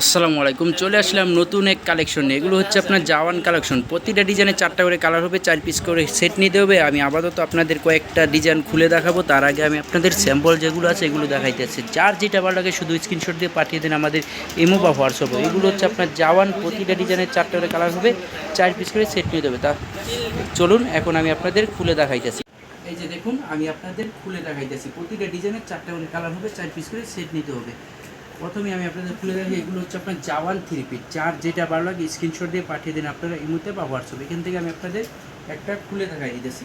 আসসালামু আলাইকুম, চলে আসলাম নতুন এক কালেকশন এগুলো হচ্ছে আপনার জাওয়ান কালেকশন প্রতিটা ডিজাইনে চারটা করে কালার হবে, চার পিস করে সেট নিতে হবে। আমি আপাতত আপনাদের কয়েকটা ডিজাইন খুলে দেখাবো। তার আগে আমি আপনাদের স্যাম্পল যেগুলো আছে, এগুলো দেখাইতে দেখাইতেছি যার যেটা ভালো লাগে শুধু স্ক্রিনশট দিয়ে পাঠিয়ে দেন আমাদের ইমো বা হোয়াটসঅ্যাপে এগুলো হচ্ছে আপনার জাওয়ান প্রতিটা ডিজাইনের চারটা করে কালার হবে, চার পিস করে সেট নিতে হবে। তা চলুন, এখন আমি আপনাদের খুলে দেখাইতেছি এই যে দেখুন, আমি আপনাদের খুলে দেখাইতেছি প্রতিটা ডিজাইনের চারটা করে কালার হবে, চার পিস করে সেট নিতে হবে। প্রথমে আমি আপনাদের খুলে দেখি, এগুলো হচ্ছে আপনার জাওয়ান থ্রি পিস যার যেটা ভালো লাগে স্ক্রিনশট দিয়ে পাঠিয়ে দিন আপনারা ইমুতে বা হোয়াটসঅ্যাপ এখান থেকে আমি আপনাদের একটা খুলে দেখাই দিতেছি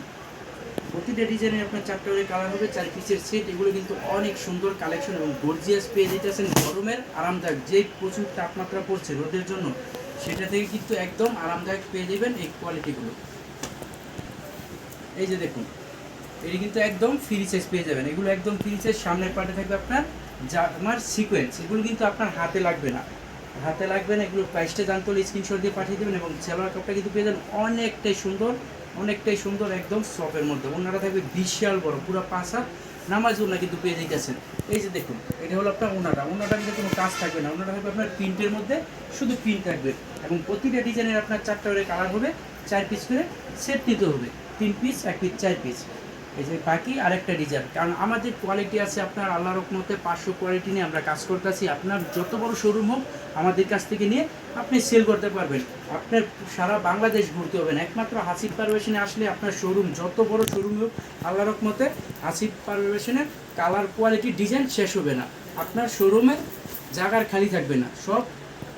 প্রতিটা ডিজাইনের আপনার চারটে করে কালার হবে, চার পিসের সেট এগুলো কিন্তু অনেক সুন্দর কালেকশন এবং গর্জিয়াস পেয়ে যেতেছেন। গরমের আরামদায়ক, যে প্রচুর তাপমাত্রা পড়ছে রোদের জন্য, সেটা থেকে কিন্তু একদম আরামদায়ক পেয়ে যাবেন এই কোয়ালিটিগুলো এই যে দেখুন, এটি কিন্তু একদম ফ্রি সাইজ পেয়ে যাবেন। এগুলো একদম ফ্রি সাইজ সামনের পার্টে থাকবে আপনার যা আমার সিকোয়েন্স এগুলো কিন্তু আপনার হাতে লাগবে না। হাতে লাগবে না এগুলো প্রাইসটা জানতে হলে স্ক্রিনশট দিয়ে পাঠিয়ে দেবেন এবং সেলোয়ার কাপটা কিন্তু পেয়ে যাবেন অনেকটাই সুন্দর অনেকটাই সুন্দর একদম সফের মধ্যে। ওনারা থাকবে বিশাল বড়, পুরো পাঁচ হাত নামাজ ওনা কিন্তু পেয়ে যাইতেছেন। এই যে দেখুন, এটা হলো আপনার ওনারা ওনাটা কিন্তু কোনো কাজ থাকবে না। ওনাটা থাকবে আপনার প্রিন্টের মধ্যে, শুধু প্রিন্ট থাকবে। এবং প্রতিটা ডিজাইনের আপনার চারটা করে কালার হবে, চার পিস করে সেট নিতে হবে। তিন পিস এক পিস চার পিস এই যে বাকি আরেকটা ডিজাইন কারণ আমাদের কোয়ালিটি আছে আপনার আল্লাহ রকমতে পাঁচশো কোয়ালিটি নিয়ে আমরা কাজ করতেছি। আপনার যত বড় শোরুম হোক, আমাদের কাছ থেকে নিয়ে আপনি সেল করতে পারবেন। আপনার সারা বাংলাদেশ ঘুরতে হবে না। একমাত্র হাসিব পারভেশনে আসলে আপনার শোরুম যত বড় শোরুম হোক, আল্লাহ রকমতে হাসিব পারভেশনের কালার কোয়ালিটি ডিজাইন শেষ হবে না। আপনার শোরুমে জায়গার খালি থাকবে না, সব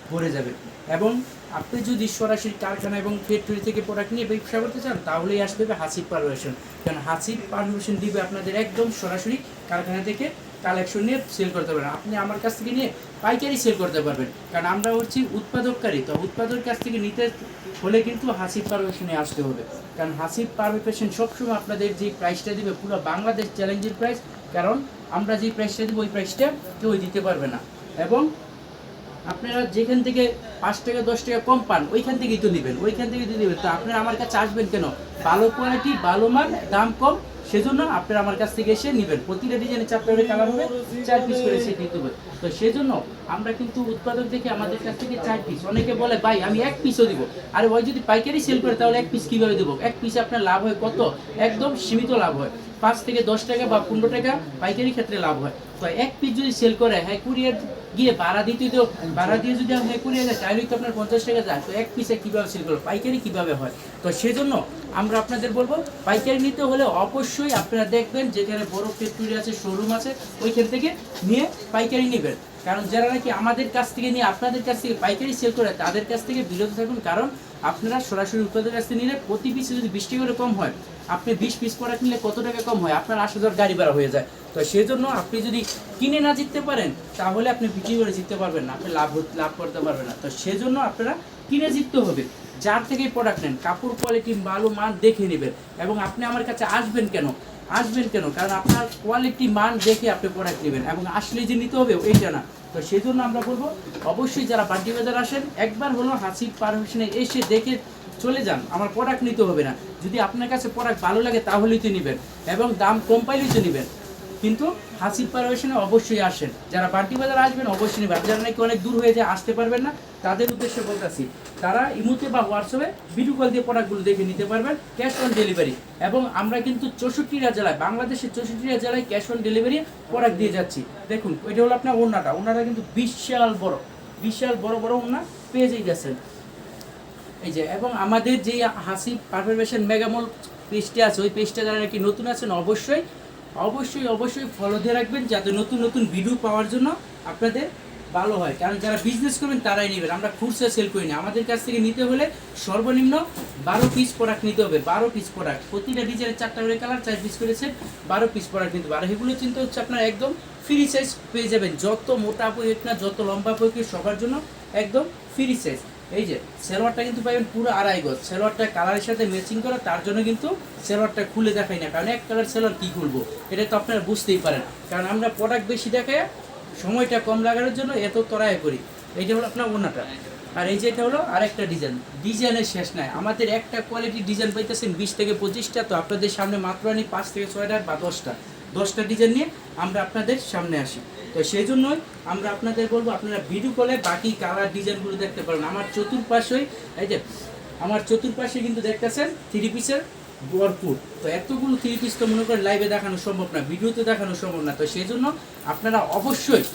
ভরে যাবে। এবং আপনি যদি সরাসরি কারখানা এবং ফ্যাক্টরি থেকে প্রোডাক্ট নিয়ে ব্যবসা করতে চান, তাহলেই আসবে হাসিব পারভেশন। কারণ হাসিব পারভেশন দিবে আপনাদের একদম সরাসরি কারখানা থেকে কালেকশন নিয়ে সেল করতে পারবেন। আপনি আমার কাছ থেকে নিয়ে পাইকারি সেল করতে পারবেন। কারণ আমরা হচ্ছি উৎপাদককারী, তো উৎপাদকের কাছ থেকে নিতে হলে কিন্তু হাসিব পারভেশনে আসতে হবে। কারণ হাসিব পারভেশন সবসময় আপনাদের যে প্রাইসটা দিবে, পুরো বাংলাদেশ চ্যালেঞ্জের প্রাইস কারণ আমরা যে প্রাইসটা দেবো, ওই প্রাইসটা কেউ দিতে পারবে না। এবং আপনারা যেখান থেকে পাঁচ টাকা, দশ টাকা কম পান, ওইখান থেকেই তো নেবেন, ওইখান থেকেই তো নেবেন। তো আপনারা আমার কাছে আসবেন কেন? ভালো কোয়ালিটি ভালো মান দাম কম, সেজন্য আপনারা আমার কাছ থেকে এসে নেবেন। প্রতিটা ডিজাইনে চার করে কালার হবে, চার পিস করে সেট নিতে হবে। তো সেজন্য আমরা কিন্তু উৎপাদক দেখে আমাদের কাছ থেকে চার পিস অনেকে বলে, ভাই, আমি এক পিসও দিব। আর, ওই যদি পাইকারি সেল করে, তাহলে এক পিস কীভাবে দেবো? এক পিস আপনার লাভ হয় কত? একদম সীমিত লাভ হয়। পাঁচ থেকে দশ টাকা বা পনেরো টাকা পাইকারি ক্ষেত্রে লাভ হয়। তো এক পিস যদি সেল করে হ্যাঁ কুরিয়ার গিয়ে ভাড়া দিতে তো ভাড়া দিয়ে যদি আপনি কুরিয়ার যায়, তাহলে তো আপনার পঞ্চাশ টাকা যায়। তো এক পিসে কীভাবে সেল করব? পাইকারি কীভাবে হয়? তো সেজন্য আমরা আপনাদের বলব, পাইকারি নিতে হলে অবশ্যই আপনারা দেখবেন, যেখানে বড় ফ্যাক্টরি আছে শোরুম আছে, ওইখান থেকে নিয়ে পাইকারি নেবেন। কারণ যারা নাকি আমাদের কাছ থেকে নিয়ে আপনাদের কাছ থেকে পাইকারি সেল করে, তাদের কাছ থেকে বিরত থাকুন। কারণ আপনারা সরাসরি উৎপাদকের কাছ থেকে নিলে প্রতি পিসে যদি বিশ টাকা করে কম হয়, আপনি বিশ পিস প্রোডাক্ট নিলে কত টাকা কম হয়? আপনার আসা যাওয়ার গাড়ি ভাড়া হয়ে যায়। তো সেই জন্য আপনি যদি কিনে না জিততে পারেন, তাহলে আপনি বিক্রি করে জিততে পারবেন না, আপনি লাভ লাভ করতে পারবেন না। তো সেজন্য আপনারা কিনে জিততে হবে। যার থেকে প্রোডাক্ট নেন, কাপড় কোয়ালিটি ভালো মান দেখে নেবেন। এবং আপনি আমার কাছে আসবেন কেন? আসবেন কেন? কারণ আপনার কোয়ালিটি মান দেখে আপনি প্রোডাক্ট নেবেন। এবং আসলে যে নিতে হবে এইটা না। তো সেই জন্য আমরা বলব, অবশ্যই যারা বাড্ডি বাজার আসেন, একবার হলো হাসি পারমিশনে এসে দেখে চলে যান। আমার প্রোডাক্ট নিতে হবে না। যদি আপনার কাছে প্রোডাক্ট ভালো লাগে, তাহলেই তো নেবেন। এবং দাম কম পাইলেই তো নেবেন। কিন্তু হাসিব পারমিশনে অবশ্যই আসেন। যারা বাড্ডি বাজার আসবেন, অবশ্যই নেবেন। যারা নাকি অনেক দূর হয়ে যায়, আসতে পারবেন না, তাদের উদ্দেশ্যে বলতেছি, তারা ইমুতে বা হোয়াটসঅ্যাপে ভিডিও কল দিয়ে প্রোডাক্টগুলো দেখে নিতে পারবেন ক্যাশ অন ডেলিভারি এবং আমরা কিন্তু চৌষট্টিটা জেলায়, বাংলাদেশের চৌষট্টিটা জেলায় ক্যাশ অন ডেলিভারি প্রোডাক্ট দিয়ে যাচ্ছি। দেখুন ওইটা হলো আপনার ওনাটা ওনাটা কিন্তু বিশাল বড়। বিশাল বড় বড় ওনা পেয়ে যাইতেছেন এই যে, এবং আমাদের যে হাসি পারফরমেশন মেগামল পেজটা আছে, ওই পেজটা যারা নাকি নতুন আছেন, অবশ্যই অবশ্যই অবশ্যই ফলো দিয়ে রাখবেন যাতে নতুন নতুন ভিডিও পাওয়ার জন্য আপনাদের ভালো হয়। কারণ যারা বিজনেস করবেন, তারাই নেবেন। আমরা খুচরা সেল করি না। আমাদের কাছ থেকে নিতে হলে সর্বনিম্ন বারো পিস প্রোডাক্ট নিতে হবে। বারো পিস প্রোডাক্ট প্রতিটা ডিজাইনের চারটা করে কালার চার পিস করেছে বারো পিস প্রোডাক্ট নিতে হবে। আর এগুলো চিন্তা হচ্ছে আপনার একদম ফ্রি সাইজ পেয়ে যাবেন। যত মোটা প্রয়োগ না, যত লম্বা প্রয়োগ সবার জন্য একদম ফ্রি সাইজ এই যে, সেলোয়ারটা কিন্তু পাবেন পুরো আড়াই গজ। সেলোয়ারটা কালারের সাথে ম্যাচিং করে, তার জন্য কিন্তু সেলোয়ারটা খুলে দেখাই না। কারণ এক কালার সেলোয়ার কী খুলবো? এটা তো আপনারা বুঝতেই পারেন। কারণ আমরা প্রোডাক্ট বেশি দেখায় সময়টা কম লাগানোর জন্য এত তরায় করি। এইটা হলো আপনার ওনাটা আর এই যে এটা হলো আরেকটা ডিজাইন ডিজাইনের শেষ নাই। আমাদের একটা কোয়ালিটি ডিজাইন পাইতেছেন বিশ থেকে পঁচিশটা। তো আপনাদের সামনে মাত্র আনি পাঁচ থেকে ছয়টা বা দশটা। দশটা ডিজাইন নিয়ে আমরা আপনাদের সামনে আসি। তো সেই জন্যই আমরা আপনাদের বলব, আপনারা ভিডিও কলে বাকি কালার ডিজাইনগুলো দেখতে পারেন। আমার চতুর্পাশে, এই যে, আমার চতুর্পাশে কিন্তু দেখতেছেন থ্রি পিসের ভরপুর। তো এতগুলো থ্রি পিস তো মনে করেন লাইভে দেখানো সম্ভব না ভিডিওতে দেখানো সম্ভব না। তো সেই জন্য আপনারা অবশ্যই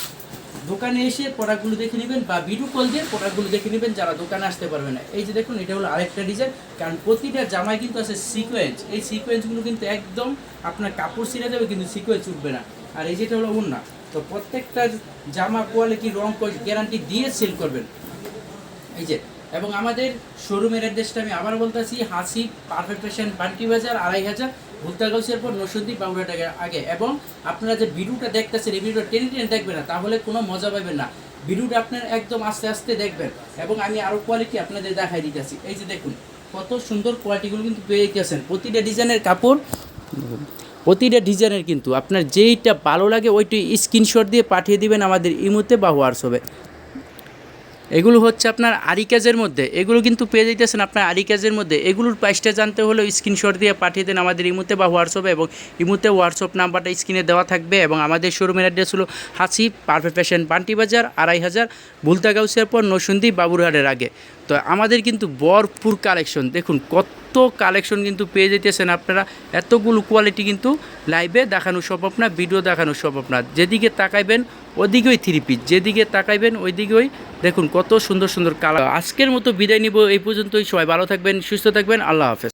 দোকানে এসে প্রোডাক্টগুলো দেখে নেবেন বা ভিডিও কল দিয়ে প্রোডাক্টগুলো দেখে নেবেন, যারা দোকানে আসতে পারবে না। এই যে দেখুন, এটা হলো আরেকটা ডিজাইন কারণ প্রতিটা জামায় কিন্তু আছে সিকোয়েন্স এই সিকোয়েন্সগুলো কিন্তু একদম আপনার কাপড় ছিঁড়ে যাবে, কিন্তু সিকোয়েন্স উঠবে না। আর এই যেটা হলো ওন্না তো প্রত্যেকটা জামা কোয়ালিটি রং গ্যারান্টি দিয়ে সেল করবেন? এই যে, এবং আমাদের শোরুমের অ্যাড্রেসটা আমি আবার বলতেছি, হাসি পারফেক্ট ফ্যাশন বান্টি বাজার, আড়াই হাজার ভুলতাগাউসের পর নসন্দী বাবুরা টাকার আগে। এবং আপনারা যে ভিডিওটা দেখতেছেন, এই ভিডিওটা টেনে টেনে দেখবেন না, তাহলে কোনো মজা পাবেন না। ভিডিওটা আপনার একদম আস্তে আস্তে দেখবেন। এবং আমি আরও কোয়ালিটি আপনাদের দেখাই দিতেছি। এই যে দেখুন, কত সুন্দর কোয়ালিটিগুলো কিন্তু পেয়ে যেতেছেন প্রতিটা ডিজাইনের কাপড় প্রতিটা ডিজাইনের কিন্তু আপনার যেইটা ভালো লাগে ওইটি স্ক্রিনশট দিয়ে পাঠিয়ে দিবেন আমাদের ইমোতে বা হোয়াটসঅ্যাপে। এগুলো হচ্ছে আপনার আরিকাজের মধ্যে। এগুলো কিন্তু পেয়ে যাইতেছেন আপনার আরিকাজের মধ্যে। এগুলোর প্রাইসটা জানতে হলে স্ক্রিনশট দিয়ে পাঠিয়ে দেন আমাদের ইমুতে বা হোয়াটসঅ্যাপে এবং ইমুতে হোয়াটসঅ্যাপ নাম্বারটা স্ক্রিনে দেওয়া থাকবে এবং আমাদের শোরুমের অ্যাড্রেস হলো হাসি পারফেক্ট ফ্যাশন পান্টি বাজার, আড়াই হাজার বুলতাগাউসের পর নসুন্দি, বাবুরহাটের আগে। তো আমাদের কিন্তু ভরপুর কালেকশন দেখুন কত কালেকশন কিন্তু পেয়ে যেতেছেন আপনারা, এতগুলো কোয়ালিটি কিন্তু লাইভে দেখানো সম্ভব না ভিডিও দেখানো সম্ভব না। যেদিকে তাকাইবেন, ওদিকেই থ্রি পিস যেদিকে তাকাইবেন, ওইদিকেই দেখুন কত সুন্দর সুন্দর কালার আজকের মতো বিদায় নিব, এই পর্যন্তই। সবাই ভালো থাকবেন, সুস্থ থাকবেন। আল্লাহ হাফেজ।